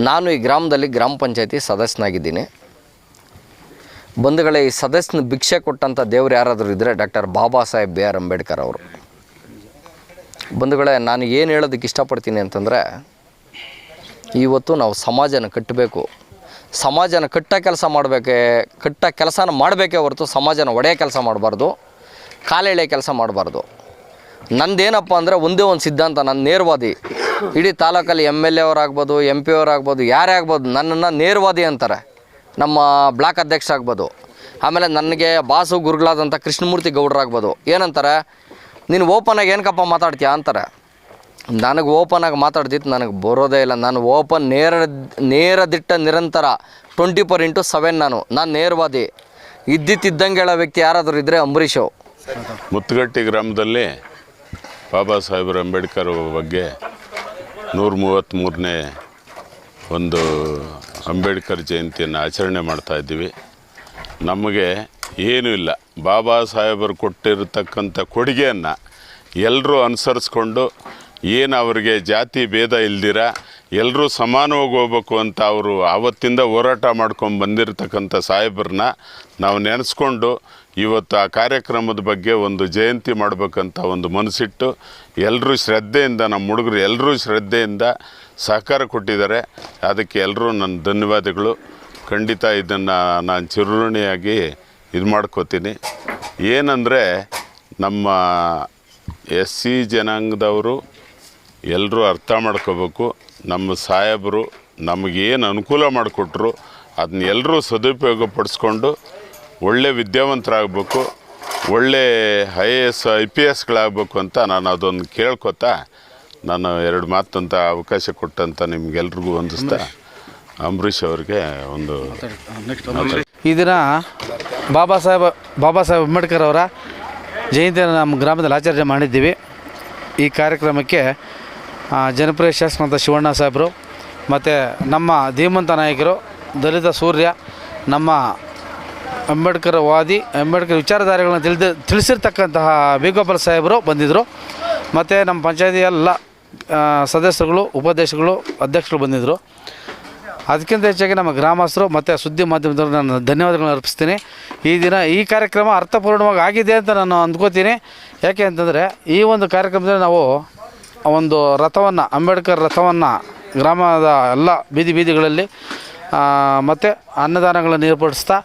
ನಾನು ಈ ಗ್ರಾಮದಲ್ಲಿ ಗ್ರಾಮ ಪಂಚಾಯತಿ ಸದಸ್ಯನಾಗಿದ್ದೀನಿ. ಬಂಧುಗಳೇ, ಈ ಸದಸ್ಯನ ಭಿಕ್ಷೆ ಕೊಟ್ಟಂಥ ದೇವ್ರು ಯಾರಾದರೂ ಇದ್ದರೆ doctor Baba Saheb B R Ambedkar ಅವರು. ಬಂಧುಗಳೇ, ನಾನು ಏನು ಹೇಳೋದಕ್ಕೆ ಇಷ್ಟಪಡ್ತೀನಿ ಅಂತಂದರೆ, ಇವತ್ತು ನಾವು ಸಮಾಜನ ಕಟ್ಟಬೇಕು. ಸಮಾಜನ ಕಟ್ಟ ಕೆಲಸ ಮಾಡಬೇಕೆ, ಕಟ್ಟ ಕೆಲಸನ ಮಾಡಬೇಕೇ ಹೊರತು ಸಮಾಜನ ಒಡೆಯ ಕೆಲಸ ಮಾಡಬಾರ್ದು, ಕಾಲೆಳೆ ಕೆಲಸ ಮಾಡಬಾರ್ದು. ನಂದೇನಪ್ಪ ಅಂದರೆ ಒಂದೇ ಒಂದು ಸಿದ್ಧಾಂತ, ನನ್ನ ನೇರವಾದಿ. ಇಡೀ ತಾಲೂಕಲ್ಲಿ ಎಂ ಎಲ್ ಎ ಅವರಾಗ್ಬೋದು ಎಂ ಪಿ ಅವರಾಗ್ಬೋದು, ಯಾರೇ ಆಗ್ಬೋದು, ನನ್ನನ್ನು ನೇರವಾದಿ ಅಂತಾರೆ. ನಮ್ಮ ಬ್ಲಾಕ್ ಅಧ್ಯಕ್ಷ ಆಗ್ಬೋದು. ಆಮೇಲೆ ನನಗೆ ಬಾಸು ಗುರುಗಳಾದಂಥ ಕೃಷ್ಣಮೂರ್ತಿ ಗೌಡ್ರಾಗ್ಬೋದು ಏನಂತಾರೆ, ನೀನು ಓಪನಾಗಿ ಏನಕ್ಕಪ್ಪ ಮಾತಾಡ್ತೀಯ ಅಂತಾರೆ. ನನಗೆ ಓಪನಾಗಿ ಮಾತಾಡ್ದಿತ್ತು ನನಗೆ ಬರೋದೇ ಇಲ್ಲ. ನಾನು ಓಪನ್ ನೇರ ನೇರ ದಿಟ್ಟ ನಿರಂತರ ಟ್ವೆಂಟಿ ಫೋರ್ ಇಂಟು ಸೆವೆನ್ ನಾನು. ನಾನು ನೇರವಾದಿ. ಇದ್ದಿತ್ತಿದ್ದಂಗೆ ಹೇಳೋ ವ್ಯಕ್ತಿ ಯಾರಾದರೂ ಇದ್ದರೆ ಅಂಬರೀಷು. ಮುತ್ತುಗಟ್ಟಿ ಗ್ರಾಮದಲ್ಲಿ ಬಾಬಾ ಸಾಹೇಬ್ರ ಅಂಬೇಡ್ಕರ್ ಬಗ್ಗೆ ನೂರ ಮೂವತ್ತ್ಮೂರನೇ ಒಂದು ಅಂಬೇಡ್ಕರ್ ಜಯಂತಿಯನ್ನು ಆಚರಣೆ ಮಾಡ್ತಾ ಇದ್ದೀವಿ. ನಮಗೆ ಏನೂ ಇಲ್ಲ. ಬಾಬಾ ಸಾಹೇಬರು ಕೊಟ್ಟಿರತಕ್ಕಂಥ ಕೊಡುಗೆಯನ್ನು ಎಲ್ಲರೂ ಅನುಸರಿಸ್ಕೊಂಡು ಏನು ಅವರಿಗೆ ಜಾತಿ ಭೇದ ಇಲ್ದಿರ ಎಲ್ಲರೂ ಸಮಾನವಾಗಿ ಹೋಗ್ಬೇಕು ಅಂತ ಅವರು ಆವತ್ತಿಂದ ಹೋರಾಟ ಮಾಡ್ಕೊಂಡು ಬಂದಿರತಕ್ಕಂಥ ಸಾಹೇಬ್ರನ್ನ ನಾವು ನೆನೆಸ್ಕೊಂಡು ಇವತ್ತು ಆ ಕಾರ್ಯಕ್ರಮದ ಬಗ್ಗೆ ಒಂದು ಜಯಂತಿ ಮಾಡಬೇಕಂತ ಒಂದು ಮನಸ್ಸಿಟ್ಟು ಎಲ್ಲರೂ ಶ್ರದ್ಧೆಯಿಂದ ನಮ್ಮ ಹುಡುಗರು ಎಲ್ಲರೂ ಶ್ರದ್ಧೆಯಿಂದ ಸಹಕಾರ ಕೊಟ್ಟಿದ್ದಾರೆ. ಅದಕ್ಕೆ ಎಲ್ಲರೂ ನನ್ನ ಧನ್ಯವಾದಗಳು. ಖಂಡಿತ ಇದನ್ನು ನಾನು ಚಿರುಣಿಯಾಗಿ ಇದು ಮಾಡ್ಕೋತೀನಿ. ಏನಂದರೆ ನಮ್ಮ ಎಸ್ ಸಿ ಜನಾಂಗದವರು ಎಲ್ಲರೂ ಅರ್ಥ ಮಾಡ್ಕೋಬೇಕು. ನಮ್ಮ ಸಾಹೇಬರು ನಮಗೇನು ಅನುಕೂಲ ಮಾಡಿಕೊಟ್ರು ಅದನ್ನ ಎಲ್ಲರೂ ಸದುಪಯೋಗ ಪಡಿಸ್ಕೊಂಡು ಒಳ್ಳೆ ವಿದ್ಯಾವಂತರಾಗಬೇಕು, ಒಳ್ಳೆ I A S I P ಎಸ್ಗಳಾಗಬೇಕು ಅಂತ ನಾನು ಅದೊಂದು ಕೇಳ್ಕೊತಾ, ನಾನು ಎರಡು ಮಾತಂತ ಅವಕಾಶ ಕೊಟ್ಟಂತ ನಿಮ್ಗೆಲ್ರಿಗೂ ಹೊಂದಿಸ್ತಾ, ಅಂಬರೀಷ್ ಅವ್ರಿಗೆ ಒಂದು ಈ ದಿನ ಬಾಬಾ ಸಾಹೇಬ್ ಬಾಬಾ ಸಾಹೇಬ್ ಅಂಬೇಡ್ಕರ್ ಅವರ ಜಯಂತಿಯನ್ನು ನಮ್ಮ ಗ್ರಾಮದಲ್ಲಿ ಆಚರಣೆ ಮಾಡಿದ್ದೀವಿ. ಈ ಕಾರ್ಯಕ್ರಮಕ್ಕೆ ಜನಪ್ರಿಯ ಶಾಸಕರಂತ ಶಿವಣ್ಣ ಸಾಹೇಬರು, ಮತ್ತು ನಮ್ಮ ಧೀಮಂತ ನಾಯಕರು, ದಲಿತ ಸೂರ್ಯ, ನಮ್ಮ ಅಂಬೇಡ್ಕರ್ ವಾದಿ, ಅಂಬೇಡ್ಕರ್ ವಿಚಾರಧಾರೆಗಳನ್ನ ತಿಳಿದ, ತಿಳಿಸಿರ್ತಕ್ಕಂತಹ ವೇಣುಗೋಪಾಲ್ ಸಾಹೇಬರು ಬಂದಿದ್ದರು ಮತ್ತು ನಮ್ಮ ಪಂಚಾಯತಿ ಎಲ್ಲ ಸದಸ್ಯರುಗಳು ಉಪಾಧ್ಯಕ್ಷಗಳು ಅಧ್ಯಕ್ಷರು ಬಂದಿದ್ದರು ಅದಕ್ಕಿಂತ ಹೆಚ್ಚಾಗಿ ನಮ್ಮ ಗ್ರಾಮಸ್ಥರು ಮತ್ತು ಸುದ್ದಿ ಮಾಧ್ಯಮದವರು ನಾನು ಧನ್ಯವಾದಗಳನ್ನು ಅರ್ಪಿಸ್ತೀನಿ. ಈ ದಿನ ಈ ಕಾರ್ಯಕ್ರಮ ಅರ್ಥಪೂರ್ಣವಾಗಿ ಆಗಿದೆ ಅಂತ ನಾನು ಅಂದ್ಕೋತೀನಿ. ಯಾಕೆ ಅಂತಂದರೆ, ಈ ಒಂದು ಕಾರ್ಯಕ್ರಮದಲ್ಲಿ ನಾವು ಒಂದು ರಥವನ್ನು, ಅಂಬೇಡ್ಕರ್ ರಥವನ್ನು ಗ್ರಾಮದ ಎಲ್ಲ ಬೀದಿ ಬೀದಿಗಳಲ್ಲಿ ಮತ್ತು ಅನ್ನದಾನಗಳನ್ನು ಏರ್ಪಡಿಸ್ತಾ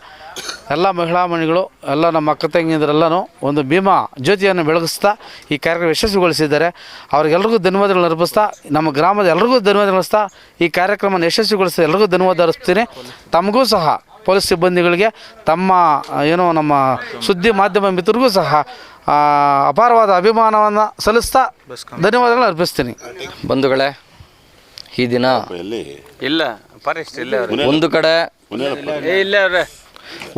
ಎಲ್ಲ ಮಹಿಳಾ ಮಣಿಗಳು ಎಲ್ಲ ನಮ್ಮ ಅಕ್ಕ ತಂಗಿಯಂದರೆಲ್ಲನೂ ಒಂದು ಭೀಮಾ ಜ್ಯೋತಿಯನ್ನು ಬೆಳಗಿಸ್ತಾ ಈ ಕಾರ್ಯಕ್ರಮ ಯಶಸ್ವಿಗೊಳಿಸಿದ್ದಾರೆ. ಅವ್ರಿಗೆಲ್ರಿಗೂ ಧನ್ಯವಾದಗಳನ್ನು ಅರ್ಪಿಸ್ತಾ ನಮ್ಮ ಗ್ರಾಮದ ಎಲ್ರಿಗೂ ಧನ್ಯವಾದ ಅರ್ಪಿಸ್ತಾ ಈ ಕಾರ್ಯಕ್ರಮವನ್ನು ಯಶಸ್ವಿಗೊಳಿಸಿ ಎಲ್ರಿಗೂ ಧನ್ಯವಾದ ಅರ್ಪಿಸ್ತೀನಿ. ತಮಗೂ ಸಹ ಪೊಲೀಸ್ ಸಿಬ್ಬಂದಿಗಳಿಗೆ ತಮ್ಮ ಏನೋ ನಮ್ಮ ಸುದ್ದಿ ಮಾಧ್ಯಮ ಮಿತ್ರರಿಗೂ ಸಹ ಆ, ಅಪಾರವಾದ ಅಭಿಮಾನವನ್ನು ಸಲ್ಲಿಸ್ತಾ ಧನ್ಯವಾದಗಳನ್ನು ಅರ್ಪಿಸ್ತೀನಿ. ಬಂಧುಗಳೇ ಈ ದಿನ ಇಲ್ಲ. ಫಾರೆಸ್ಟ್ ಇಲ್ಲೇ ಒಂದು ಕಡೆ ಇಲ್ಲ ಇಲ್ಲೇ ಅವ್ರೆ.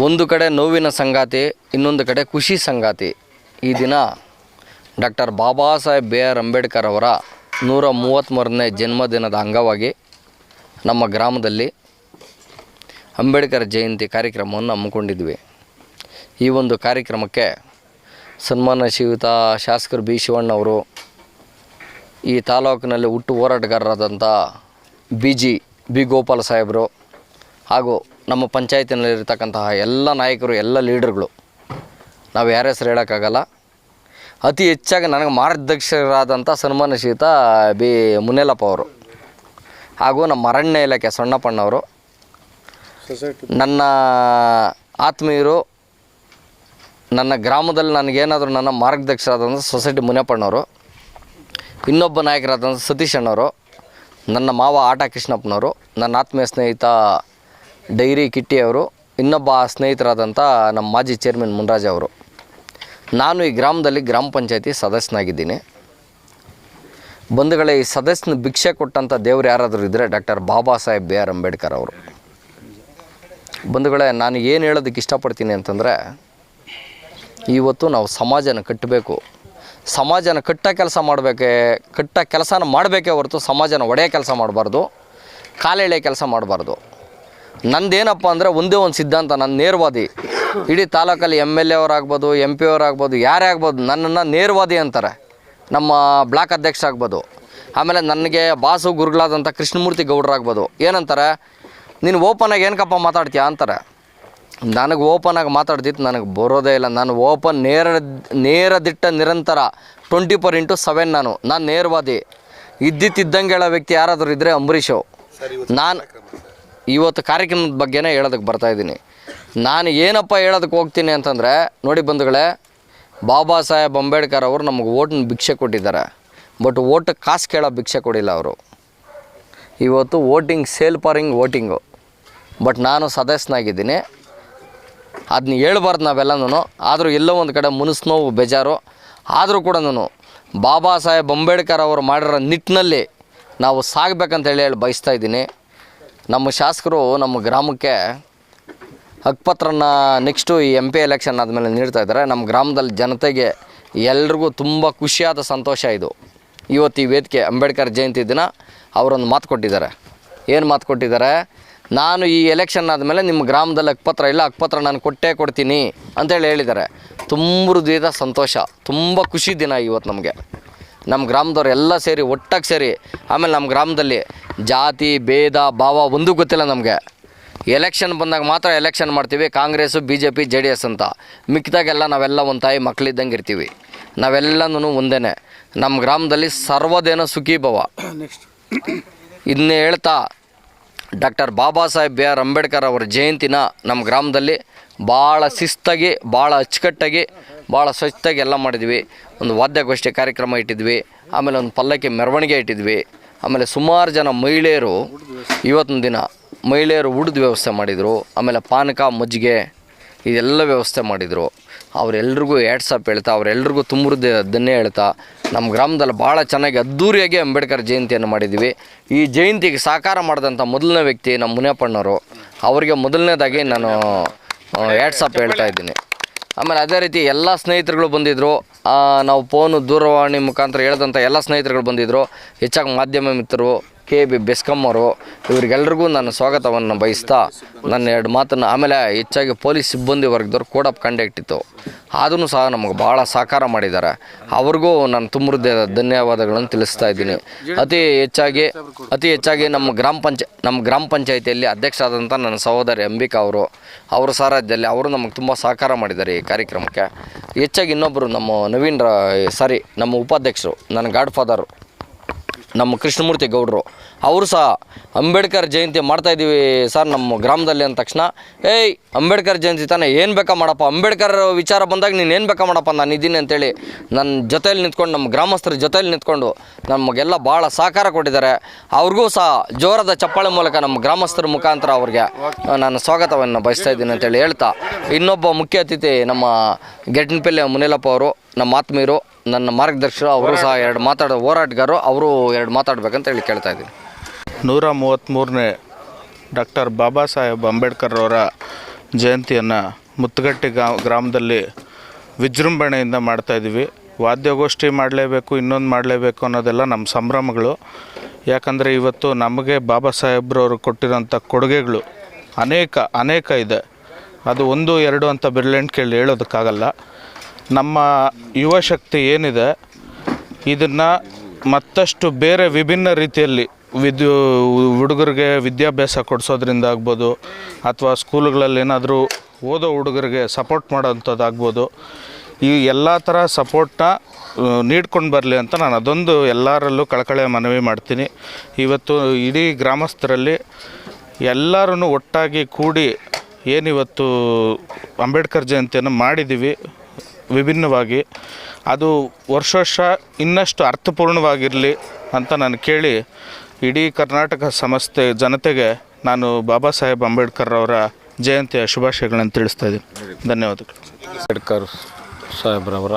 ಒಂದು ಕಡೆ ನೋವಿನ ಸಂಗಾತಿ, ಇನ್ನೊಂದು ಕಡೆ ಖುಷಿ ಸಂಗಾತಿ. ಈ ದಿನ doctor Baba Saheb B R Ambedkar ಅವರ ನೂರ ಮೂವತ್ತ್ಮೂರನೇ ಜನ್ಮದಿನದ ಅಂಗವಾಗಿ ನಮ್ಮ ಗ್ರಾಮದಲ್ಲಿ ಅಂಬೇಡ್ಕರ್ ಜಯಂತಿ ಕಾರ್ಯಕ್ರಮವನ್ನು ಹಮ್ಮಿಕೊಂಡಿದ್ವಿ. ಈ ಒಂದು ಕಾರ್ಯಕ್ರಮಕ್ಕೆ ಸನ್ಮಾನ ಶ್ರೀಯುತ ಶಾಸಕರು ಬಿ ಶಿವಣ್ಣವರು ಈ ತಾಲೂಕಿನಲ್ಲಿ ಹುಟ್ಟು ಹೋರಾಟಗಾರರಾದಂಥ ಬಿ ಜಿ, ಬಿ ಗೋಪಾಲ ಸಾಹೇಬರು ಹಾಗೂ ನಮ್ಮ ಪಂಚಾಯತಿನಲ್ಲಿರ್ತಕ್ಕಂತಹ ಎಲ್ಲ ನಾಯಕರು, ಎಲ್ಲ ಲೀಡರ್ಗಳು, ನಾವು ಯಾರ ಹೆಸರು ಹೇಳೋಕ್ಕಾಗಲ್ಲ. ಅತಿ ಹೆಚ್ಚಾಗಿ ನನಗೆ ಮಾರ್ಗದರ್ಶಕರಾದಂಥ ಸನ್ಮಾನ ಶೀತ ಬಿ ಮುನೇಲಪ್ಪ ಅವರು ಹಾಗೂ ನಮ್ಮ ಅರಣ್ಯ ಇಲಾಖೆ ಸಣ್ಣಪ್ಪಣ್ಣವರು ನನ್ನ ಆತ್ಮೀಯರು, ನನ್ನ ಗ್ರಾಮದಲ್ಲಿ ನನಗೇನಾದರೂ ನನ್ನ ಮಾರ್ಗದರ್ಶಕರಾದಂಥ ಸೊಸೈಟಿ ಮುನಿಯಪ್ಪಣ್ಣವರು ಇನ್ನೊಬ್ಬ ನಾಯಕರಾದಂಥ ಸತೀಶ್ ಅಣ್ಣವರು ನನ್ನ ಮಾವ ಆಟ ಕೃಷ್ಣಪ್ಪನವರು, ನನ್ನ ಆತ್ಮೀಯ ಸ್ನೇಹಿತ ಡೈರಿ ಕಿಟ್ಟಿ ಅವರು, ಇನ್ನೊಬ್ಬ ಸ್ನೇಹಿತರಾದಂಥ ನಮ್ಮ ಮಾಜಿ ಚೇರ್ಮನ್ ಮುನ್ರಾಜ್ ಅವರು. ನಾನು ಈ ಗ್ರಾಮದಲ್ಲಿ ಗ್ರಾಮ ಪಂಚಾಯತಿ ಸದಸ್ಯನಾಗಿದ್ದೀನಿ. ಬಂಧುಗಳೇ, ಈ ಸದಸ್ಯನ ಭಿಕ್ಷೆ ಕೊಟ್ಟಂಥ ದೇವರು ಯಾರಾದರೂ ಇದ್ದರೆ doctor Baba Saheb B R Ambedkar ಅವರು. ಬಂಧುಗಳೇ, ನಾನು ಏನು ಹೇಳೋದಕ್ಕೆ ಇಷ್ಟಪಡ್ತೀನಿ ಅಂತಂದರೆ, ಇವತ್ತು ನಾವು ಸಮಾಜನ ಕಟ್ಟಬೇಕು. ಸಮಾಜನ ಕಟ್ಟ ಕೆಲಸ ಮಾಡಬೇಕೆ, ಕಟ್ಟ ಕೆಲಸನ ಮಾಡಬೇಕೇ ಹೊರತು ಸಮಾಜನ ಒಡೆಯ ಕೆಲಸ ಮಾಡಬಾರ್ದು. ಕಾಲೆಳೆ ಕೆಲಸ ಮಾಡಬಾರ್ದು. ನಂದೇನಪ್ಪ ಅಂದರೆ ಒಂದೇ ಒಂದು ಸಿದ್ಧಾಂತ ನನ್ನ ನೇರವಾದಿ. ಇಡೀ ತಾಲೂಕಲ್ಲಿ ಎಂ ಎಲ್ ಎ ಅವರಾಗ್ಬೋದು ಎಂ ಪಿ ಅವರಾಗ್ಬೋದು ಯಾರೇ ಆಗ್ಬೋದು ನನ್ನನ್ನು ನೇರವಾದಿ ಅಂತಾರೆ. ನಮ್ಮ ಬ್ಲಾಕ್ ಅಧ್ಯಕ್ಷ ಆಗ್ಬೋದು. ಆಮೇಲೆ ನನಗೆ ಬಾಸು ಗುರುಗಳಾದಂಥ ಕೃಷ್ಣಮೂರ್ತಿ ಗೌಡ್ರಾಗ್ಬೋದು ಏನಂತಾರೆ ನೀನು ಓಪನಾಗಿ ಏನಕ್ಕಪ್ಪ ಮಾತಾಡ್ತೀಯಾ ಅಂತಾರೆ. ನನಗೆ ಓಪನಾಗಿ ಮಾತಾಡ್ತಿತ್ತು ನನಗೆ ಬರೋದೇ ಇಲ್ಲ. ನಾನು ಓಪನ್ ನೇರ ನೇರ ದಿಟ್ಟ ನಿರಂತರ ಟ್ವೆಂಟಿ ಫೋರ್ ಇಂಟು ಸೆವೆನ್ ನಾನು. ನಾನು ನೇರವಾದಿ. ಇದ್ದಿತ್ತಿದ್ದಂಗೆ ಹೇಳೋ ವ್ಯಕ್ತಿ ಯಾರಾದರೂ ಇದ್ದರೆ ಅಂಬರೀಷು. ನಾನು ಇವತ್ತು ಕಾರ್ಯಕ್ರಮದ ಬಗ್ಗೆನೇ ಹೇಳೋದಕ್ಕೆ ಬರ್ತಾ ಇದ್ದೀನಿ. ನಾನು ಏನಪ್ಪ ಹೇಳೋದಕ್ಕೆ ಹೋಗ್ತೀನಿ ಅಂತಂದರೆ, ನೋಡಿ ಬಂಧುಗಳೇ, ಬಾಬಾ ಸಾಹೇಬ್ ಅಂಬೇಡ್ಕರ್ ಅವರು ನಮಗೆ ಓಟ್ನ ಭಿಕ್ಷೆ ಕೊಟ್ಟಿದ್ದಾರೆ. ಬಟ್ ಓಟ್ ಕಾಸು ಕೇಳೋ ಭಿಕ್ಷೆ ಕೊಡಿಲ್ಲ ಅವರು. ಇವತ್ತು ವೋಟಿಂಗ್, ಸೇಲ್ ಪಾರಿಂಗ್ ವೋಟಿಂಗು. ಬಟ್ ನಾನು ಸದಸ್ಯನಾಗಿದ್ದೀನಿ. ಅದನ್ನ ಹೇಳ್ಬಾರ್ದು ನಾವೆಲ್ಲನೂ ಆದರೂ ಎಲ್ಲೋ ಒಂದು ಕಡೆ ಮುನಿಸ್ ನೋವು ಬೇಜಾರು. ಆದರೂ ಕೂಡ ನಾನು ಬಾಬಾ ಸಾಹೇಬ್ ಅಂಬೇಡ್ಕರ್ ಅವರು ಮಾಡಿರೋ ನಿಟ್ಟಿನಲ್ಲಿ ನಾವು ಸಾಗಬೇಕಂತ ಹೇಳಿ ಹೇಳಿ ಬಯಸ್ತಾ ಇದ್ದೀನಿ. ನಮ್ಮ ಶಾಸಕರು ನಮ್ಮ ಗ್ರಾಮಕ್ಕೆ ಹಕ್ಪತ್ರನ ನೆಕ್ಸ್ಟು ಈ ಎಂ ಪಿ ಎಲೆಕ್ಷನ್ ಆದಮೇಲೆ ನೀಡ್ತಾ ಇದ್ದಾರೆ. ನಮ್ಮ ಗ್ರಾಮದಲ್ಲಿ ಜನತೆಗೆ ಎಲ್ರಿಗೂ ತುಂಬ ಖುಷಿಯಾದ ಸಂತೋಷ ಇದು. ಇವತ್ತು ಈ ವೇದಿಕೆ ಅಂಬೇಡ್ಕರ್ ಜಯಂತಿ ದಿನ ಅವರೊಂದು ಮಾತು ಕೊಟ್ಟಿದ್ದಾರೆ. ಏನು ಮಾತು ಕೊಟ್ಟಿದ್ದಾರೆ? ನಾನು ಈ ಎಲೆಕ್ಷನ್ ಆದಮೇಲೆ ನಿಮ್ಮ ಗ್ರಾಮದಲ್ಲಿ ಹಕ್ಕುಪತ್ರ ಇಲ್ಲ ಹಕ್ಕುಪತ್ರ ನಾನು ಕೊಟ್ಟೇ ಕೊಡ್ತೀನಿ ಅಂತೇಳಿ ಹೇಳಿದ್ದಾರೆ. ತುಂಬ ಹೃದಯದ ಸಂತೋಷ, ತುಂಬ ಖುಷಿ ದಿನ ಇವತ್ತು ನಮಗೆ. ನಮ್ಮ ಗ್ರಾಮದವ್ರು ಎಲ್ಲ ಸೇರಿ ಒಟ್ಟಾಗಿ ಸೇರಿ ಆಮೇಲೆ ನಮ್ಮ ಗ್ರಾಮದಲ್ಲಿ ಜಾತಿ ಭೇದ ಭಾವ ಒಂದೂ ಗೊತ್ತಿಲ್ಲ ನಮಗೆ. ಎಲೆಕ್ಷನ್ ಬಂದಾಗ ಮಾತ್ರ ಎಲೆಕ್ಷನ್ ಮಾಡ್ತೀವಿ Congress B J P J D S ಅಂತ. ಮಿಕ್ಕಿದಾಗೆಲ್ಲ ನಾವೆಲ್ಲ ಒಂದು ತಾಯಿ ಮಕ್ಕಳಿದ್ದಂಗೆ ಇರ್ತೀವಿ. ನಾವೆಲ್ಲನೂ ಒಂದೇ ನಮ್ಮ ಗ್ರಾಮದಲ್ಲಿ ಸರ್ವದೇನ ಸುಖಿ ಭವ. ಇದನ್ನೇ ಹೇಳ್ತಾ doctor Baba Saheb B R Ambedkar ಅವರ ಜಯಂತಿನ ನಮ್ಮ ಗ್ರಾಮದಲ್ಲಿ ಭಾಳ ಶಿಸ್ತಾಗಿ ಭಾಳ ಅಚ್ಚುಕಟ್ಟಾಗಿ ಭಾಳ ಸ್ವಚ್ಛತಾಗಿ ಎಲ್ಲ ಮಾಡಿದ್ವಿ. ಒಂದು ವಾದ್ಯಗೋಷ್ಠಿ ಕಾರ್ಯಕ್ರಮ ಇಟ್ಟಿದ್ವಿ. ಆಮೇಲೆ ಒಂದು ಪಲ್ಲಕ್ಕಿ ಮೆರವಣಿಗೆ ಇಟ್ಟಿದ್ವಿ. ಆಮೇಲೆ ಸುಮಾರು ಜನ ಮಹಿಳೆಯರು ಇವತ್ತಿನ ದಿನ ಮಹಿಳೆಯರು ಊಟದ ವ್ಯವಸ್ಥೆ ಮಾಡಿದರು. ಆಮೇಲೆ ಪಾನಕ, ಮಜ್ಜಿಗೆ ಇದೆಲ್ಲ ವ್ಯವಸ್ಥೆ ಮಾಡಿದರು. ಅವರೆಲ್ರಿಗೂ ಆಪ್ ಹೇಳ್ತಾ, ಅವರೆಲ್ರಿಗೂ ತುಂಬ ಧನ್ಯ ಹೇಳ್ತಾ ನಮ್ಮ ಗ್ರಾಮದಲ್ಲಿ ಭಾಳ ಚೆನ್ನಾಗಿ ಅದ್ಧೂರಿಯಾಗಿ ಅಂಬೇಡ್ಕರ್ ಜಯಂತಿಯನ್ನು ಮಾಡಿದ್ವಿ. ಈ ಜಯಂತಿಗೆ ಸಾಕಾರ ಮಾಡಿದಂಥ ಮೊದಲನೇ ವ್ಯಕ್ತಿ ನಮ್ಮ ಮುನಿಯಪ್ಪಣ್ಣವರು ಅವರಿಗೆ ಮೊದಲನೇದಾಗಿ ನಾನು ಆಪ್ ಹೇಳ್ತಾ ಇದ್ದೀನಿ. ಆಮೇಲೆ ಅದೇ ರೀತಿ ಎಲ್ಲ ಸ್ನೇಹಿತರುಗಳು ಬಂದಿದ್ದರು ನಾವು ಫೋನು ದೂರವಾಣಿ ಮುಖಾಂತರ ಹೇಳಿದಂಥ ಎಲ್ಲ ಸ್ನೇಹಿತರುಗಳು ಬಂದಿದ್ದರು ಹೆಚ್ಚಾಗಿ ಮಾಧ್ಯಮ ಮಿತ್ರರು ಕೆ ಬಿ ಬೆಸ್ಕಮ್ ಅವರು ಇವರಿಗೆಲ್ರಿಗೂ ನಾನು ಸ್ವಾಗತವನ್ನು ಬಯಸ್ತಾ ನನ್ನ ಎರಡು ಮಾತನ್ನು ಆಮೇಲೆ ಹೆಚ್ಚಾಗಿ ಪೊಲೀಸ್ ಸಿಬ್ಬಂದಿ ವರ್ಗದವ್ರು ಕೋಡ್ ಆಫ್ ಕಂಡಕ್ಟ್ ಇತ್ತು ಆದರೂ ಸಹ ನಮಗೆ ಭಾಳ ಸಹಕಾರ ಮಾಡಿದ್ದಾರೆ. ಅವ್ರಿಗೂ ನಾನು ತುಂಬ ಧನ್ಯವಾದಗಳನ್ನು ತಿಳಿಸ್ತಾ ಇದ್ದೀನಿ. ಅತಿ ಹೆಚ್ಚಾಗಿ ಅತಿ ಹೆಚ್ಚಾಗಿ ನಮ್ಮ ಗ್ರಾಮ ಪಂಚ, ನಮ್ಮ ಗ್ರಾಮ ಪಂಚಾಯಿತಿಯಲ್ಲಿ ಅಧ್ಯಕ್ಷರಾದಂಥ ನನ್ನ ಸಹೋದರಿ ಅಂಬಿಕಾ ಅವರು, ಅವರ ಸಾರಾಜ್ಯದಲ್ಲಿ ಅವರು ನಮಗೆ ತುಂಬ ಸಹಕಾರ ಮಾಡಿದ್ದಾರೆ ಈ ಕಾರ್ಯಕ್ರಮಕ್ಕೆ. ಹೆಚ್ಚಾಗಿ ಇನ್ನೊಬ್ಬರು ನಮ್ಮ ನವೀನ್ ಸಾರಿ, ನಮ್ಮ ಉಪಾಧ್ಯಕ್ಷರು, ನನ್ನ ಗಾಡ್ ಫಾದರು ನಮ್ಮ ಕೃಷ್ಣಮೂರ್ತಿ ಗೌಡರು. ಅವರು ಸಹ ಅಂಬೇಡ್ಕರ್ ಜಯಂತಿ ಮಾಡ್ತಾ ಇದ್ದೀವಿ ಸರ್ ನಮ್ಮ ಗ್ರಾಮದಲ್ಲಿ ಅಂದ ತಕ್ಷಣ. ಏಯ್, ಅಂಬೇಡ್ಕರ್ ಜಯಂತಿ ತಾನೇ, ಏನು ಬೇಕಾ ಮಾಡಪ್ಪ? ಅಂಬೇಡ್ಕರ್ ವಿಚಾರ ಬಂದಾಗ ನೀನು ಏನು ಬೇಕಾ ಮಾಡಪ್ಪ ನಾನು ಇದ್ದೀನಿ ಅಂತೇಳಿ ನನ್ನ ಜೊತೆಯಲ್ಲಿ ನಿಂತ್ಕೊಂಡು, ನಮ್ಮ ಗ್ರಾಮಸ್ಥರ ಜೊತೆಯಲ್ಲಿ ನಿಂತ್ಕೊಂಡು ನಮಗೆಲ್ಲ ಭಾಳ ಸಹಕಾರ ಕೊಟ್ಟಿದ್ದಾರೆ. ಅವ್ರಿಗೂ ಸಹ ಜೋರದ ಚಪ್ಪಾಳೆ ಮೂಲಕ ನಮ್ಮ ಗ್ರಾಮಸ್ಥರ ಮುಖಾಂತರ ಅವ್ರಿಗೆ ನಾನು ಸ್ವಾಗತವನ್ನು ಬಯಸ್ತಾ ಇದ್ದೀನಿ ಅಂತೇಳಿ ಹೇಳ್ತಾ. ಇನ್ನೊಬ್ಬ ಮುಖ್ಯ ಅತಿಥಿ ನಮ್ಮ ಗೆಡ್ನಪಲ್ಲೆ ಮುನಿಲಪ್ಪ ಅವರು, ನಮ್ಮ ಆತ್ಮೀಯರು, ನನ್ನ ಮಾರ್ಗದರ್ಶಕರು ಅವರು ಸಹ ಎರಡು ಮಾತಾಡೋ, ಹೋರಾಟಗಾರರು, ಅವರು ಎರಡು ಮಾತಾಡಬೇಕಂತ ಹೇಳಿ ಕೇಳ್ತಾ ಇದ್ದೀನಿ. ನೂರ ಮೂವತ್ತ್ಮೂರನೇ ಡಾಕ್ಟರ್ ಬಾಬಾ ಸಾಹೇಬ್ ಅಂಬೇಡ್ಕರ್ ಅವರ ಜಯಂತಿಯನ್ನು ಮುತ್ತುಗಟ್ಟಿ ಗಾ, ಗ್ರಾಮದಲ್ಲಿ ವಿಜೃಂಭಣೆಯಿಂದ ಮಾಡ್ತಾಯಿದ್ದೀವಿ ವಾದ್ಯಗೋಷ್ಠಿ ಮಾಡಲೇಬೇಕು, ಇನ್ನೊಂದು ಮಾಡಲೇಬೇಕು ಅನ್ನೋದೆಲ್ಲ ನಮ್ಮ ಸಂಭ್ರಮಗಳು. ಯಾಕಂದರೆ ಇವತ್ತು ನಮಗೆ ಬಾಬಾ ಸಾಹೇಬ್ರವರು ಕೊಟ್ಟಿರೋಂಥ ಕೊಡುಗೆಗಳು ಅನೇಕ ಅನೇಕ ಇದೆ. ಅದು ಒಂದು, ಎರಡು ಅಂತ ಬಿರ್ಲೆಂಟ್ ಕೇಳಿ ಹೇಳೋದಕ್ಕಾಗಲ್ಲ. ನಮ್ಮ ಯುವಶಕ್ತಿ ಏನಿದೆ, ಇದನ್ನು ಮತ್ತಷ್ಟು ಬೇರೆ ವಿಭಿನ್ನ ರೀತಿಯಲ್ಲಿ ವಿದ್ಯು, ಹುಡುಗರಿಗೆ ವಿದ್ಯಾಭ್ಯಾಸ ಕೊಡಿಸೋದ್ರಿಂದ ಆಗ್ಬೋದು, ಅಥವಾ ಸ್ಕೂಲ್ಗಳಲ್ಲಿ ಏನಾದರೂ ಓದೋ ಹುಡುಗರಿಗೆ ಸಪೋರ್ಟ್ ಮಾಡೋಂಥದ್ದಾಗ್ಬೋದು. ಈ ಎಲ್ಲ ಥರ ಸಪೋರ್ಟ್ನ ನೀಡ್ಕೊಂಡು ಬರಲಿ ಅಂತ ನಾನು ಅದೊಂದು ಎಲ್ಲರಲ್ಲೂ ಕಳಕಳೆ ಮನವಿ ಮಾಡ್ತೀನಿ. ಇವತ್ತು ಇಡೀ ಗ್ರಾಮಸ್ಥರಲ್ಲಿ ಎಲ್ಲರೂ ಒಟ್ಟಾಗಿ ಕೂಡಿ ಏನಿವತ್ತು ಅಂಬೇಡ್ಕರ್ ಜಯಂತಿಯನ್ನು ಮಾಡಿದ್ದೀವಿ, ವಿಭಿನ್ನವಾಗಿ. ಅದು ವರ್ಷ ವರ್ಷ ಇನ್ನಷ್ಟು ಅರ್ಥಪೂರ್ಣವಾಗಿರಲಿ ಅಂತ ನಾನು ಕೇಳಿ ಇಡೀ ಕರ್ನಾಟಕ ಸಂಸ್ಥೆ ಜನತೆಗೆ ನಾನು ಬಾಬಾ ಸಾಹೇಬ್ ಅಂಬೇಡ್ಕರ್ ಅವರ ಜಯಂತಿಯ ಶುಭಾಶಯಗಳನ್ನು ತಿಳಿಸ್ತಾ ಇದ್ದೀನಿ. ಧನ್ಯವಾದಗಳು. ಅಂಬೇಡ್ಕರ್ ಸಾಹೇಬ್ರವರ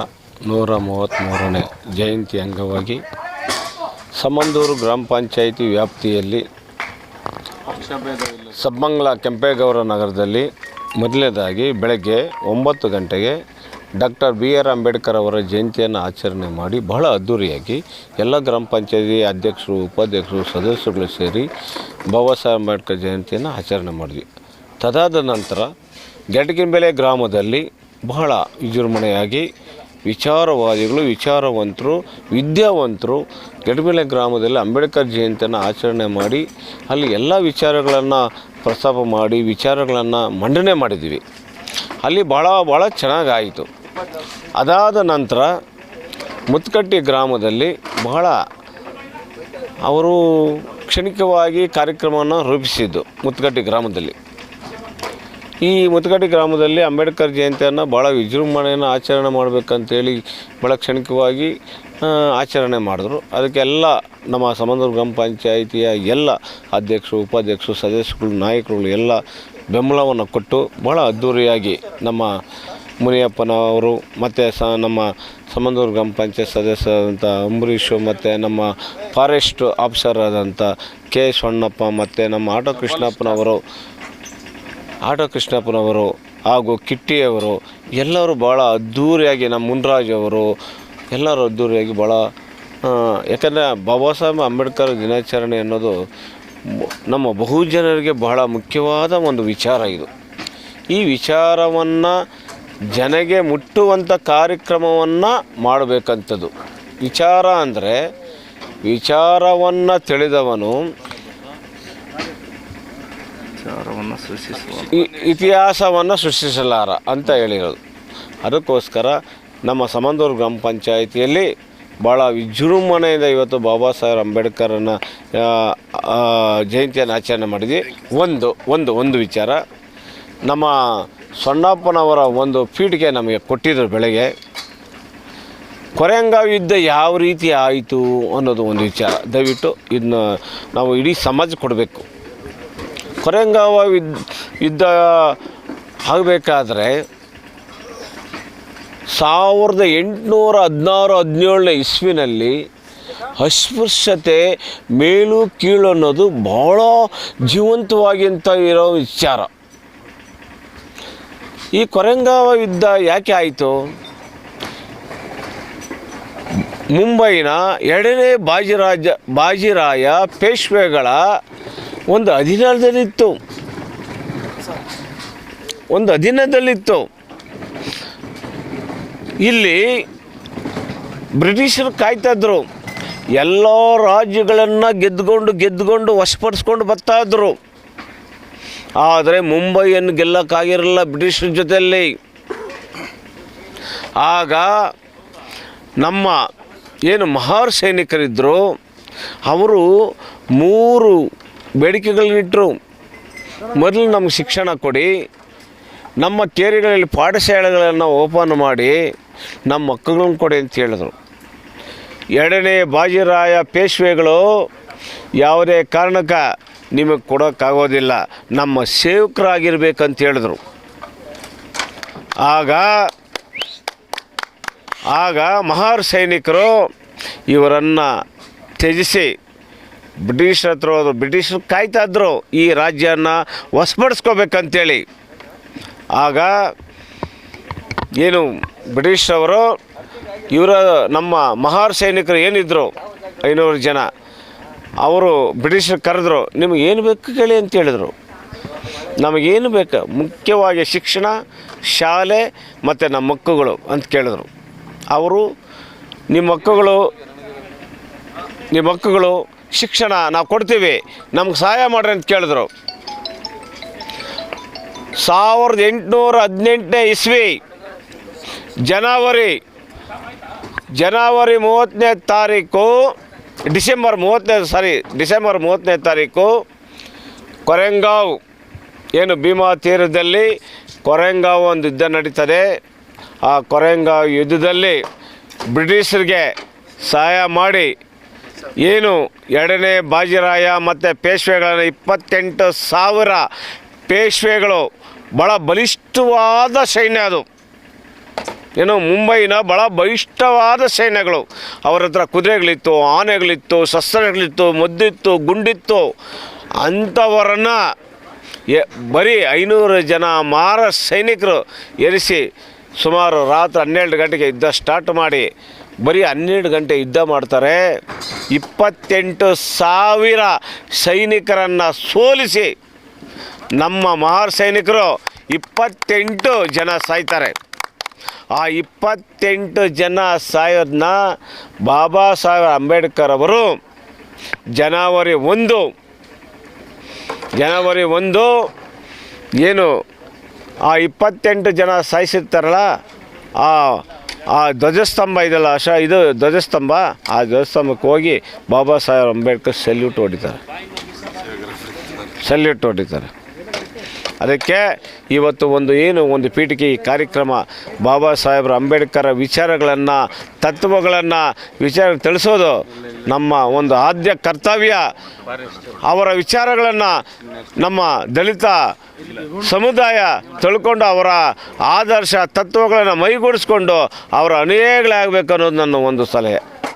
ನೂರ ಮೂವತ್ತ್ಮೂರನೇ ಜಯಂತಿ ಅಂಗವಾಗಿ ಸಮಂದೂರು ಗ್ರಾಮ ಪಂಚಾಯಿತಿ ವ್ಯಾಪ್ತಿಯಲ್ಲಿ ಸಬ್ಮಂಗ್ಲ ಕೆಂಪೇಗೌಡ ನಗರದಲ್ಲಿ ಮೊದಲನೇದಾಗಿ ಬೆಳಗ್ಗೆ ಒಂಬತ್ತು ಗಂಟೆಗೆ ಡಾಕ್ಟರ್ ಬಿ ಆರ್ ಅಂಬೇಡ್ಕರ್ ಅವರ ಜಯಂತಿಯನ್ನು ಆಚರಣೆ ಮಾಡಿ ಬಹಳ ಅದ್ಧೂರಿಯಾಗಿ ಎಲ್ಲ ಗ್ರಾಮ ಪಂಚಾಯತಿ ಅಧ್ಯಕ್ಷರು, ಉಪಾಧ್ಯಕ್ಷರು, ಸದಸ್ಯರುಗಳು ಸೇರಿ ಬಾಬಾ ಸಾಹೇಬ್ ಅಂಬೇಡ್ಕರ್ ಜಯಂತಿಯನ್ನು ಆಚರಣೆ ಮಾಡಿದ್ವಿ. ತದಾದ ನಂತರ ಗೆಟಗಿನಬೆಲೆ ಗ್ರಾಮದಲ್ಲಿ ಬಹಳ ವಿಜೃಂಭಣೆಯಾಗಿ ವಿಚಾರವಾದಿಗಳು, ವಿಚಾರವಂತರು, ವಿದ್ಯಾವಂತರು ಗೆಡಬೆಲೆ ಗ್ರಾಮದಲ್ಲಿ ಅಂಬೇಡ್ಕರ್ ಜಯಂತಿಯನ್ನು ಆಚರಣೆ ಮಾಡಿ ಅಲ್ಲಿ ಎಲ್ಲ ವಿಚಾರಗಳನ್ನು ಪ್ರಸ್ತಾಪ ಮಾಡಿ, ವಿಚಾರಗಳನ್ನು ಮಂಡನೆ ಮಾಡಿದ್ವಿ ಅಲ್ಲಿ ಭಾಳ ಭಾಳ ಚೆನ್ನಾಗಾಯಿತು. ಅದಾದ ನಂತರ ಮುತ್ಕಟ್ಟಿ ಗ್ರಾಮದಲ್ಲಿ ಬಹಳ ಅವರು ಕ್ಷಣಿಕವಾಗಿ ಕಾರ್ಯಕ್ರಮವನ್ನು ರೂಪಿಸಿದ್ದು ಮುತ್ಕಟ್ಟಿ ಗ್ರಾಮದಲ್ಲಿ. ಈ ಮುತ್ಕಟ್ಟಿ ಗ್ರಾಮದಲ್ಲಿ ಅಂಬೇಡ್ಕರ್ ಜಯಂತಿಯನ್ನು ಭಾಳ ವಿಜೃಂಭಣೆಯನ್ನು ಆಚರಣೆ ಮಾಡಬೇಕಂತೇಳಿ ಭಾಳ ಕ್ಷಣಿಕವಾಗಿ ಆಚರಣೆ ಮಾಡಿದ್ರು. ಅದಕ್ಕೆಲ್ಲ ನಮ್ಮ ಸಮಂದ್ರ ಗ್ರಾಮ ಪಂಚಾಯಿತಿಯ ಎಲ್ಲ ಅಧ್ಯಕ್ಷರು, ಉಪಾಧ್ಯಕ್ಷರು ಸದಸ್ಯಗಳು ನಾಯಕರುಗಳು ಎಲ್ಲ ಬೆಂಬಲವನ್ನು ಕೊಟ್ಟು ಭಾಳ ಅದ್ಧೂರಿಯಾಗಿ ನಮ್ಮ ಮುನಿಯಪ್ಪನವರು ಮತ್ತು ಸ ನಮ್ಮ ಸಮಂದೂರು ಗ್ರಾಮ ಪಂಚಾಯತ್ ಸದಸ್ಯರಾದಂಥ ಅಂಬರೀಷು, ಮತ್ತು ನಮ್ಮ ಫಾರೆಸ್ಟ್ ಆಫೀಸರ್ ಆದಂಥ ಕೆ ಸಣ್ಣಪ್ಪ, ಮತ್ತು ನಮ್ಮ ಆಟೋ ಕೃಷ್ಣಪ್ಪನವರು ಆಟೋ ಕೃಷ್ಣಪ್ಪನವರು ಹಾಗೂ ಕಿಟ್ಟಿಯವರು, ಎಲ್ಲರೂ ಭಾಳ ಅದ್ದೂರಿಯಾಗಿ ನಮ್ಮ ಮುನ್ರಾಜ್ ಅವರು, ಎಲ್ಲರೂ ಅದ್ದೂರಿಯಾಗಿ ಭಾಳ ಯಾಕಂದರೆ ಬಾಬಾ ಸಾಹೇಬ್ ಅಂಬೇಡ್ಕರ್ ದಿನಾಚರಣೆ ಅನ್ನೋದು ನಮ್ಮ ಬಹುಜನರಿಗೆ ಬಹಳ ಮುಖ್ಯವಾದ ಒಂದು ವಿಚಾರ ಇದು. ಈ ವಿಚಾರವನ್ನು ಜನಗೆ ಮುಟ್ಟುವಂಥ ಕಾರ್ಯಕ್ರಮವನ್ನು ಮಾಡಬೇಕಂಥದ್ದು ವಿಚಾರ ಅಂದರೆ ವಿಚಾರವನ್ನು ತಿಳಿದವನು ಇತಿಹಾಸವನ್ನು ಸೃಷ್ಟಿಸಲಾರ ಅಂತ ಹೇಳಿರೋದು. ಅದಕ್ಕೋಸ್ಕರ ನಮ್ಮ ಸಮಂದೂರು ಗ್ರಾಮ ಪಂಚಾಯಿತಿಯಲ್ಲಿ ಭಾಳ ವಿಜೃಂಭಣೆಯಿಂದ ಇವತ್ತು ಬಾಬಾ ಸಾಹೇಬ್ ಅಂಬೇಡ್ಕರನ್ನ ಜಯಂತಿಯನ್ನು ಆಚರಣೆ ಮಾಡಿದ್ವಿ. ಒಂದು ಒಂದು ಒಂದು ವಿಚಾರ. ನಮ್ಮ ಸೊಣ್ಣಪ್ಪನವರ ಒಂದು ಪೀಠಿಗೆ ನಮಗೆ ಕೊಟ್ಟಿದ್ದರು ಬೆಳಗ್ಗೆ ಕೊರೆಂಗಾವ್ ಯುದ್ಧ ಯಾವ ರೀತಿ ಆಯಿತು ಅನ್ನೋದು ಒಂದು ವಿಚಾರ. ದಯವಿಟ್ಟು ಇದನ್ನ ನಾವು ಇಡೀ ಸಮಾಜ ಕೊಡಬೇಕು. ಕೊರೆಂಗಾವ ಯುದ್ಧ ಆಗಬೇಕಾದ್ರೆ ಸಾವಿರದ ಎಂಟುನೂರ ಹದಿನಾರು, ಹದಿನೇಳನೇ ಇಸ್ವಿನಲ್ಲಿ ಅಸ್ಪೃಶ್ಯತೆ ಮೇಲು ಕೀಳು ಅನ್ನೋದು ಭಾಳ ಜೀವಂತವಾಗಿಂತ ಇರೋ ವಿಚಾರ. ಈ ಕೊರೆಂಗಾವ ಯುದ್ಧ ಯಾಕೆ ಆಯಿತು? ಮುಂಬೈನ ಎರಡನೇ ಬಾಜಿರಾಜ, ಬಾಜಿರಾಯ ಪೇಶ್ವೆಗಳ ಒಂದು ಅಧೀನದಲ್ಲಿತ್ತು. ಒಂದು ಅಧೀನದಲ್ಲಿತ್ತು. ಇಲ್ಲಿ ಬ್ರಿಟಿಷರು ಕಾಯ್ತಾಯಿದ್ರು ಎಲ್ಲ ರಾಜ್ಯಗಳನ್ನು ಗೆದ್ದುಕೊಂಡು ಗೆದ್ದುಕೊಂಡು ವಶಪಡಿಸ್ಕೊಂಡು ಬರ್ತಾ ಇದ್ರು. ಆದರೆ ಮುಂಬೈಯನ್ನು ಗೆಲ್ಲಕ್ಕಾಗಿರಲಿಲ್ಲ ಬ್ರಿಟಿಷರ ಜೊತೆಯಲ್ಲಿ. ಆಗ ನಮ್ಮ ಏನು ಮಹಾರ್ ಸೈನಿಕರಿದ್ದರು ಅವರು ಮೂರು ಬೇಡಿಕೆಗಳನ್ನಿಟ್ಟರು ಮೊದಲು ನಮ್ಗೆ ಶಿಕ್ಷಣ ಕೊಡಿ, ನಮ್ಮ ಕೇರಿಗಳಲ್ಲಿ ಪಾಠಶಾಲೆಗಳನ್ನು ಓಪನ್ ಮಾಡಿ, ನಮ್ಮ ಮಕ್ಕಳನ್ನು ಕೊಡಿ ಅಂತ ಹೇಳಿದರು. ಎರಡನೇ ಬಾಜಿರಾಯ ಪೇಶ್ವೆಗಳು ಯಾವುದೇ ಕಾರಣಕ್ಕೆ ನಿಮಗೆ ಕೊಡೋಕ್ಕಾಗೋದಿಲ್ಲ. ನಮ್ಮ ಸೇವಕರಾಗಿರ್ಬೇಕಂತ ಹೇಳಿದ್ರು. ಆಗ ಆಗ ಮಹಾರ್ ಸೈನಿಕರು ಇವರನ್ನು ತ್ಯಜಿಸಿ ಬ್ರಿಟಿಷರ ಹತ್ರ ಹೋದ್ರು. ಬ್ರಿಟಿಷರು ಕಾಯ್ತಾ ಇದ್ರು ಈ ರಾಜ್ಯನ ವಶಪಡಿಸ್ಕೋಬೇಕಂತೇಳಿ ಆಗ ಏನು ಬ್ರಿಟಿಷರವರು ಇವರ ನಮ್ಮ ಮಹಾರ್ ಸೈನಿಕರು ಏನಿದ್ರು, ಐನೂರು ಜನ. ಅವರು ಬ್ರಿಟಿಷರು ಕರೆದ್ರು, ನಿಮಗೆ ಏನು ಬೇಕು ಕೇಳಿ ಅಂತ ಹೇಳಿದರು. ನಮಗೇನು ಬೇಕು? ಮುಖ್ಯವಾಗಿ ಶಿಕ್ಷಣ, ಶಾಲೆ ಮತ್ತು ನಮ್ಮ ಮಕ್ಕಳು ಅಂತ ಕೇಳಿದರು. ಅವರು, ನಿಮ್ಮ ಮಕ್ಕಳು ನಿಮ್ಮ ಮಕ್ಕಳು ಶಿಕ್ಷಣ ನಾವು ಕೊಡ್ತೀವಿ, ನಮ್ಗೆ ಸಹಾಯ ಮಾಡ್ರಿ ಅಂತ ಕೇಳಿದ್ರು. ಸಾವಿರದ ಎಂಟುನೂರ ಹದಿನೆಂಟನೇ ಇಸ್ವಿ, ಜನವರಿ ಜನವರಿ ಮೂವತ್ತನೇ ತಾರೀಕು ಡಿಸೆಂಬರ್ ಮೂವತ್ತನೇ ಸಾರಿ, ಡಿಸೆಂಬರ್ ಮೂವತ್ತನೇ ತಾರೀಕು ಕೊರೆಂಗಾವ್ ಏನು ಭೀಮಾ ತೀರದಲ್ಲಿ ಕೊರೆಂಗಾವ್ ಒಂದು ಯುದ್ಧ ನಡೀತದೆ. ಆ ಕೊರೆಂಗಾವ್ ಯುದ್ಧದಲ್ಲಿ ಬ್ರಿಟಿಷರಿಗೆ ಸಹಾಯ ಮಾಡಿ ಏನು ಎರಡನೇ ಬಾಜಿರಾಯ ಮತ್ತು ಪೇಶ್ವೆಗಳನ್ನು ಇಪ್ಪತ್ತೆಂಟು ಸಾವಿರ ಪೇಶ್ವೆಗಳು ಭಾಳ ಬಲಿಷ್ಠವಾದ ಸೈನ್ಯ ಅದು. ಏನು ಮುಂಬೈನ ಭಾಳ ಬಲಿಷ್ಠವಾದ ಸೈನ್ಯಗಳು. ಅವರ ಹತ್ರ ಕುದುರೆಗಳಿತ್ತು, ಆನೆಗಳಿತ್ತು ಶಸ್ತ್ರಗಳಿತ್ತು ಮದ್ದಿತ್ತು, ಗುಂಡಿತ್ತು. ಅಂಥವರನ್ನು ಎ- ಬರೀ ಐನೂರು ಜನ ಮಾರ ಸೈನಿಕರು ಎರಿಸಿ ಸುಮಾರು ರಾತ್ರಿ ಹನ್ನೆರಡು ಗಂಟೆಗೆ ಯುದ್ಧ ಸ್ಟಾರ್ಟ್ ಮಾಡಿ, ಬರೀ ಹನ್ನೆರಡು ಗಂಟೆ ಯುದ್ಧ ಮಾಡ್ತಾರೆ. ಇಪ್ಪತ್ತೆಂಟು ಸಾವಿರ ಸೈನಿಕರನ್ನು ಸೋಲಿಸಿ ನಮ್ಮ ಮಹಾರ್ ಸೈನಿಕರು ಇಪ್ಪತ್ತೆಂಟು ಜನ ಸಾಯ್ತಾರೆ. ಆ ಇಪ್ಪತ್ತೆಂಟು ಜನ ಸಾಯೋದನ್ನ ಬಾಬಾ ಸಾಹೇಬ್ ಅಂಬೇಡ್ಕರ್ ಅವರು ಜನವರಿ ಒಂದು. ಜನವರಿ ಒಂದು ಏನು ಆ ಇಪ್ಪತ್ತೆಂಟು ಜನ ಸಾಯಿಸಿರ್ತಾರಲ್ಲ, ಆ ಆ ಧ್ವಜಸ್ತಂಭ ಇದೆಯಲ್ಲ, ಅಶ ಇದು ಧ್ವಜಸ್ತಂಭ, ಆ ಧ್ವಜಸ್ತಂಭಕ್ಕೆ ಹೋಗಿ ಬಾಬಾ ಸಾಹೇಬ್ ಅಂಬೇಡ್ಕರ್ ಸೆಲ್ಯೂಟ್ ಹೊಡಿತಾರೆ. ಸೆಲ್ಯೂಟ್ ಹೊಡಿತಾರೆ. ಅದಕ್ಕೆ ಇವತ್ತು ಒಂದು ಏನು ಒಂದು ಪೀಠಿಕೆ ಈ ಕಾರ್ಯಕ್ರಮ ಬಾಬಾ ಸಾಹೇಬ್ರ ಅಂಬೇಡ್ಕರ್ ವಿಚಾರಗಳನ್ನು, ತತ್ವಗಳನ್ನು, ವಿಚಾರ ತಿಳಿಸೋದು ನಮ್ಮ ಒಂದು ಆದ್ಯ ಕರ್ತವ್ಯ. ಅವರ ವಿಚಾರಗಳನ್ನು ನಮ್ಮ ದಲಿತ ಸಮುದಾಯ ತಿಳ್ಕೊಂಡು ಅವರ ಆದರ್ಶ ತತ್ವಗಳನ್ನು ಮೈಗೂಡಿಸ್ಕೊಂಡು ಅವರ ಅನುಯಾಯಿಗಳಾಗಬೇಕು ಅನ್ನೋದು ನನ್ನ ಒಂದು ಸಲಹೆ.